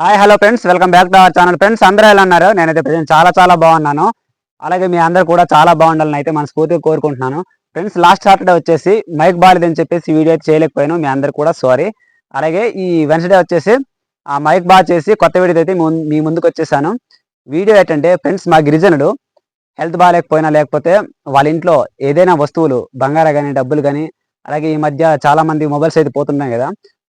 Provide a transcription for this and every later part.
Hi hello friends welcome back to our channel friends అందరూ ఎలా ఉన్నారు? నేనైతే ప్రజెంట్ చాలా చాలా బాగున్నాను. అలాగే మీ అందరూ కూడా చాలా బాగుండాలని అయితే మనస్ఫూర్తిగా కోరుకుంటున్నాను. ఫ్రెండ్స్ లాస్ట్ సాటర్డే వచ్చేసి మైక్ బాలేదని చెప్పేసి వీడియో చేయలేకపోయాను. మీ అందరు కూడా సారీ అలాగే ఈ వెన్స్డే వచ్చేసి ఆ మైక్ బాగా చేసి కొత్త వీడియో అయితే మీ- మీ ముందుకు వచ్చేసాను. వీడియో ఏంటంటే ఫ్రెండ్స్ మా గిరిజనుడు హెల్త్ బాగాలేకపోయినా లేకపోతే వాళ్ళ ఇంట్లో ఏదైనా వస్తువులు బంగారం కానీ డబ్బులు కానీ అలాగే ఈ మధ్య చాలామంది మొబైల్స్ అయితే పోతున్నాయి కదా.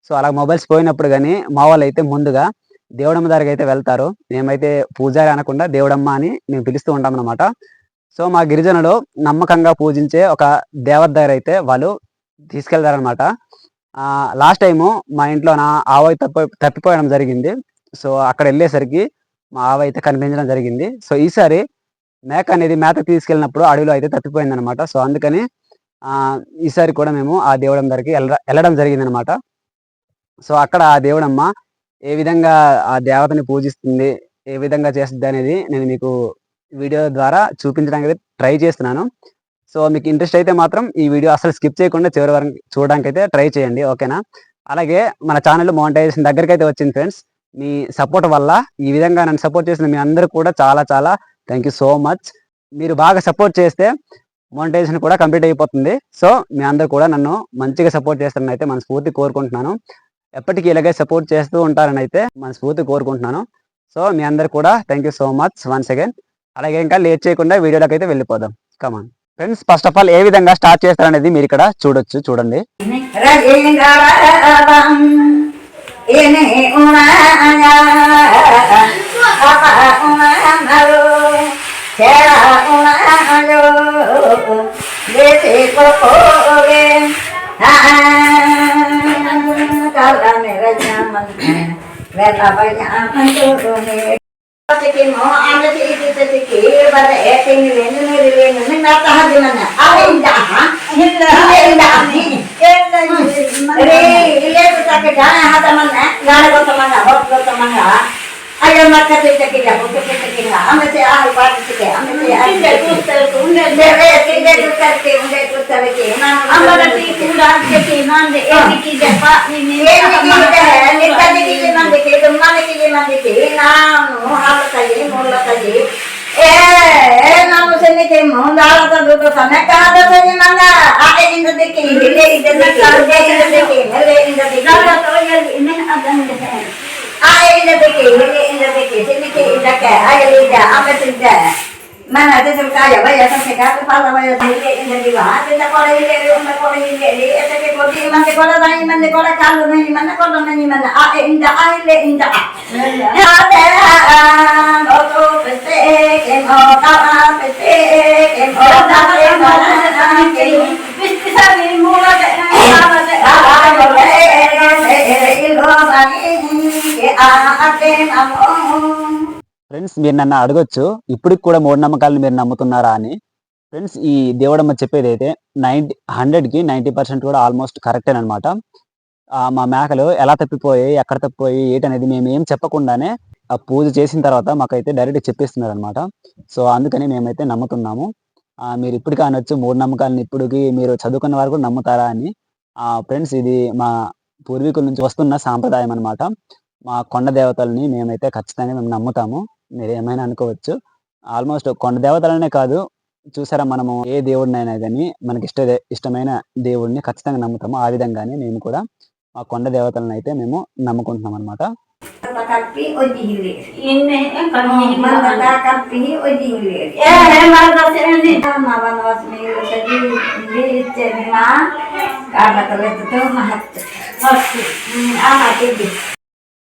సో అలా మొబైల్స్ పోయినప్పుడు కానీ మా వాళ్ళు అయితే ముందుగా దేవుడమ్మ దగ్గరికి అయితే వెళ్తారు. మేమైతే పూజారి అనకుండా దేవుడమ్మ అని మేము పిలుస్తూ ఉంటాం అనమాట సో మా గిరిజనులు నమ్మకంగా పూజించే ఒక దేవత దగ్గర అయితే వాళ్ళు తీసుకెళ్తారనమాట లాస్ట్ టైము మా ఇంట్లో నా ఆవు తప్పి తప్పిపోవడం జరిగింది. సో అక్కడ వెళ్ళేసరికి మా ఆవ అయితే కనిపించడం జరిగింది. సో ఈసారి మేక అనేది మేతకు తీసుకెళ్ళినప్పుడు అడవిలో అయితే తప్పిపోయింది అనమాట సో అందుకని ఈసారి కూడా మేము ఆ దేవుడం దగ్గరికి వెళ్ళడం జరిగింది అనమాట సో అక్కడ ఆ దేవుడమ్మ ఏ విధంగా ఆ దేవతని పూజిస్తుంది ఏ విధంగా చేస్తుంది అనేది నేను మీకు వీడియో ద్వారా చూపించడానికి అయితే ట్రై చేస్తున్నాను. సో మీకు ఇంట్రెస్ట్ అయితే మాత్రం ఈ వీడియో అసలు స్కిప్ చేయకుండా చివరి వరకు చూడడానికి అయితే ట్రై చేయండి ఓకేనా? అలాగే మన ఛానల్ మోనిటైజేషన్ దగ్గరికి అయితే వచ్చింది ఫ్రెండ్స్. మీ సపోర్ట్ వల్ల ఈ విధంగా నన్ను సపోర్ట్ చేసిన మీ అందరూ కూడా చాలా చాలా థ్యాంక్ యూ సో మచ్ మీరు బాగా సపోర్ట్ చేస్తే మోనిటైజేషన్ కూడా కంప్లీట్ అయిపోతుంది. సో మీ అందరూ కూడా నన్ను మంచిగా సపోర్ట్ చేస్తారని అయితే మనస్ఫూర్తి కోరుకుంటున్నాను. ఎప్పటికీ ఇలాగే సపోర్ట్ చేస్తూ ఉంటారని అయితే మనస్ఫూర్తి కోరుకుంటున్నాను. సో మీ అందరు కూడా thank you so much once again అలాగే ఇంకా లేట్ చేయకుండా వీడియోలోకి అయితే వెళ్ళిపోదాం. Come on friends first of all ఏ విధంగా స్టార్ట్ చేస్తారనేది మీరు ఇక్కడ చూడొచ్చు చూడండి. రజీంద్రవరం Masukin mo, ang nasiligit sa sikir, para eting nilin, nilin, nilin, nataha di man na. Ang inda, ha? Inda, inda, inda, Re, iyan ko sa kita, hata man na, gara ko sa mga, hot ko sa mga, ayaw makatay sa kita, buto ko sa kita, ang nasi ahal pati sa kita, ang nasi ahal pati sa kita. Dere, kinde ko sa kita, unde ko sa kita, ang mga tikulad sa kita, ang nasi ahal pati sa kita, ನಾವು ಸನ್ನಿಧಿ ಮುಂದಾಳದ ದುಡ್ಡ ಸನ್ನಕ್ಕಾದ ಸನ್ನಿ ಮಂದ ಆಟದಿಂದ ದಿಕ್ಕಿ ಇಲ್ಲೇ ಇದನ್ನ ಕಾಲ್ಗೆ ದಿಕ್ಕಿ ನೆಲೆ ಇಂದ ದಿಕ್ಕಿ ಆಯಿಂದ ದಿಕ್ಕಿ ಇಲ್ಲಿ ಇಂದ ದಿಕ್ಕಿ ಸಿನ್ನಿಕೆ ಇದಕ್ಕೆ ಆಗಲಿದ್ದ ಆಮತ್ತಿದ್ದ మన అతిథులు కాయ వయసు కాదు పాల వయసు ఇల్లే ఇందది వాటిన కూడా ఇల్లే ఉన్న కూడా ఇల్లే ఎతకి కొద్ది మంది కూడా దాని మంది కూడా కాళ్ళు నని మన కూడా నని మన ఆ ఇంద ఆ ఇల్లే ఇంద అదే ఓతో ఫ్రెండ్స్ మీరు నన్ను అడగొచ్చు. ఇప్పటికి కూడా మూఢనమ్మకాలను మీరు నమ్ముతున్నారా అని. ఫ్రెండ్స్ ఈ దేవుడమ్మ చెప్పేది అయితే నైంటీ హండ్రెడ్కి నైంటీ పర్సెంట్ కూడా ఆల్మోస్ట్ కరెక్టే అనమాట మా మేకలు ఎలా తప్పిపోయి ఎక్కడ తప్పిపోయి ఏంటనేది మేము ఏం చెప్పకుండానే ఆ పూజ చేసిన తర్వాత మాకైతే డైరెక్ట్ చెప్పేస్తున్నారు అనమాట సో అందుకని మేమైతే నమ్ముతున్నాము. మీరు ఇప్పటికీ అనొచ్చు మూఢనమ్మకాలను ఇప్పటికి మీరు చదువుకున్న వారు కూడా నమ్ముతారా అని. ఫ్రెండ్స్ ఇది మా పూర్వీకుల నుంచి వస్తున్న సాంప్రదాయం అనమాట మా కొండ దేవతల్ని మేమైతే ఖచ్చితంగా మేము నమ్ముతాము. మీరు ఏమైనా అనుకోవచ్చు. ఆల్మోస్ట్ కొండ దేవతలనే కాదు. చూసారా మనము ఏ దేవుడినైనా కానీ మనకి ఇష్ట ఇష్టమైన దేవుడిని ఖచ్చితంగా నమ్ముతాము. ఆ విధంగానే మేము కూడా మా కొండ దేవతలను అయితే మేము నమ్ముకుంటున్నాం అనమాట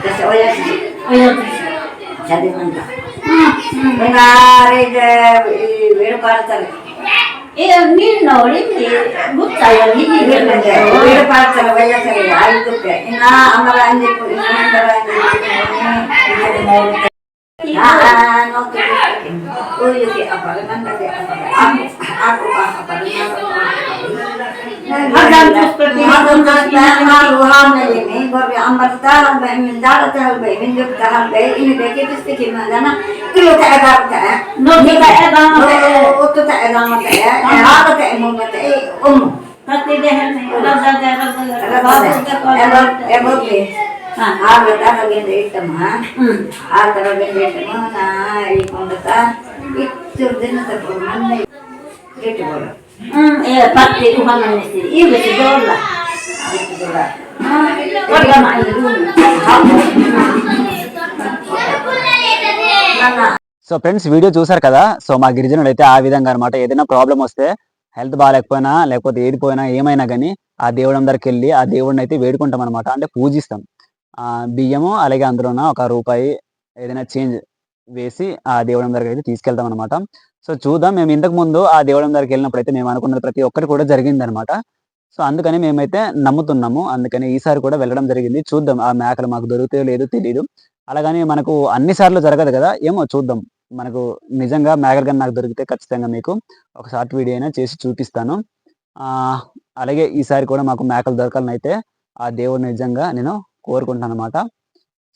kasih oya sih oya jadi mantap menarik deh biru parcel iya mil nolim di gut saya ini mil nanti biru parcel oya sih ayo tuh ke ina amala ini pun ina amala ini ini ini mau nih ah nanti oh yuk apa lagi nanti apa lagi aku ಆ ಬೆಟ್ಟ ಹಾಗೆ ಇಟ್ಟಮ್ಮ ಆ ತರ ಬೆಟ್ಟ ನಾ ಇಟ್ಕೊಂಡ ಇತ್ತು ದಿನ ತಗೊಂಡು సో ఫ్రెండ్స్ వీడియో చూసారు కదా? సో మా గిరిజనుడు అయితే ఆ విధంగా అనమాట ఏదైనా ప్రాబ్లం వస్తే హెల్త్ బాగాలేకపోయినా లేకపోతే ఏడిపోయినా ఏమైనా కానీ ఆ దేవుడి దగ్గరికి వెళ్ళి ఆ దేవుడిని అయితే వేడుకుంటాం అనమాట అంటే పూజిస్తాం. ఆ బియ్యము అలాగే అందులోన ఒక రూపాయి ఏదైనా చేంజ్ వేసి ఆ దేవుడి దగ్గరికి అయితే తీసుకెళ్తాం అనమాట సో చూద్దాం. మేము ఇంతకు ముందు ఆ దేవుడి దగ్గరికి వెళ్ళినప్పుడు అయితే మేము అనుకున్నది ప్రతి ఒక్కటి కూడా జరిగింది అనమాట సో అందుకని మేమైతే నమ్ముతున్నాము. అందుకని ఈసారి కూడా వెళ్ళడం జరిగింది. చూద్దాం. ఆ మేకలు మాకు దొరుకుతాయో లేదో తెలియదు అలాగని మనకు అన్ని సార్లు జరగదు కదా? ఏమో చూద్దాం. మనకు నిజంగా మేకలు కానీ నాకు దొరికితే ఖచ్చితంగా మీకు ఒక షార్ట్ వీడియో అయినా చేసి చూపిస్తాను. అలాగే ఈసారి కూడా మాకు మేకలు దొరకాలని అయితే ఆ దేవుడిని నిజంగా నేను కోరుకుంటాను అనమాట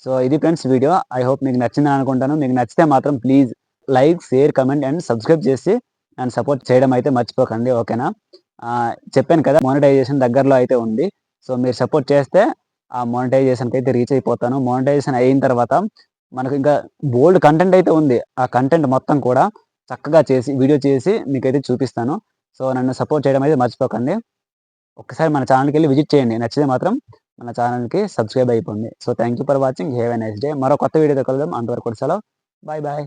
సో ఇది ఫ్రెండ్స్ వీడియో. ఐ హోప్ మీకు నచ్చిందని అనుకుంటాను. మీకు నచ్చితే మాత్రం please like share comment and subscribe చేసి నన్ను సపోర్ట్ చేయడం అయితే మర్చిపోకండి ఓకేనా? చెప్పాను కదా మోనిటైజేషన్ దగ్గరలో అయితే ఉంది. సో మీరు సపోర్ట్ చేస్తే ఆ మోనిటైజేషన్కి అయితే రీచ్ అయిపోతాను. మోనిటైజేషన్ అయిన తర్వాత మనకు ఇంకా బోల్డ్ కంటెంట్ అయితే ఉంది. ఆ కంటెంట్ మొత్తం కూడా చక్కగా చేసి వీడియో చేసి మీకైతే చూపిస్తాను. సో నన్ను సపోర్ట్ చేయడం అయితే మర్చిపోకండి. ఒకసారి మన ఛానల్కి వెళ్ళి విజిట్ చేయండి. నచ్చితే మాత్రం మన ఛానల్కి సబ్స్క్రైబ్ అయిపోయింది so thank you for watching have a nice day మరో కొత్త వీడియోతో కలుద్దాం. అంతవరకు సెలవు. Bye bye